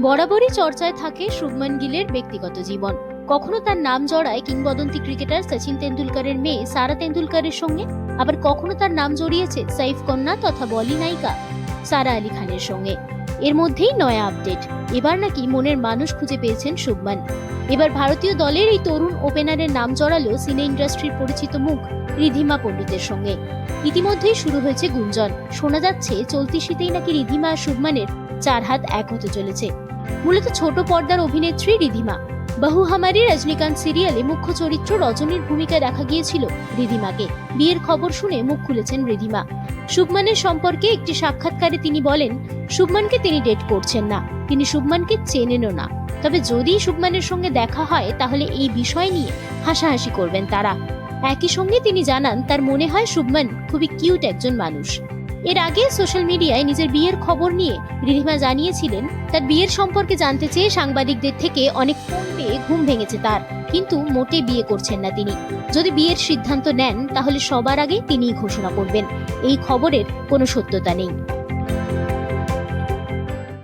বরাবরই চর্চায় থাকে শুভমান গিলের ব্যক্তিগত জীবন। কখনো তার নাম জড়ায় কিংবদন্তি ক্রিকেটার সচিন তেন্ডুলকরের মেয়ে সারা তেন্ডুলকরের সঙ্গে, আবার কখনো তার নাম জড়িয়েছে সাইফ কন্যা তথা বলি নায়িকা সারা আলী খানের সঙ্গে। এর মধ্যেই নয়া আপডেট। এবার নাকি মনের মানুষ খুঁজে পেয়েছেন শুভমান। এবার ভারতীয় দলের এই তরুণ ওপেনারের নাম জড়ালো সিনে ইন্ডাস্ট্রির পরিচিত মুখ রিধিমা পণ্ডিতের সঙ্গে। ইতিমধ্যেই শুরু হয়েছে গুঞ্জন। শোনা যাচ্ছে, চলতি শীতেই নাকি রিধিমা আর শুভমানের চার হাত এক হতে চলেছে। মূলত ছোট পর্দার অভিনেত্রী রিধিমা। বহু হামারি রজনীকান্ত সিরিয়ালে মুখ্য চরিত্র রজনীর ভূমিকায় দেখা গিয়েছিল রিধিমাকে। বিয়ের খবর শুনে মুখ খুলেছেন রিধিমা। শুভমানের সম্পর্কে একটি সাক্ষাৎকারে তিনি বলেন, শুভমানকে তিনি ডেট করছেন না। তিনি শুভমানকে চেনেনও না। তবে যদি শুভমানের সঙ্গে দেখা হয়, তাহলে এই বিষয় নিয়ে হাসাহাসি করবেন তারা। একই সঙ্গে তিনি জানান, তার মনে হয় শুভমান খুবই কিউট একজন মানুষ। এর আগে সোশ্যাল মিডিয়ায় নিজের বিয়ের খবর নিয়ে রিধিমা জানিয়েছিলেন, তার বিয়ের সম্পর্কে জানতে চেয়ে সাংবাদিকদের থেকে অনেক ফোন পেয়ে ঘুম ভেঙেছে তার, কিন্তু মোটে বিয়ে করছেন না তিনি। যদি বিয়ের সিদ্ধান্ত নেন, তাহলে সবার আগে তিনিই ঘোষণা করবেন। এই খবরের কোনো সত্যতা নেই।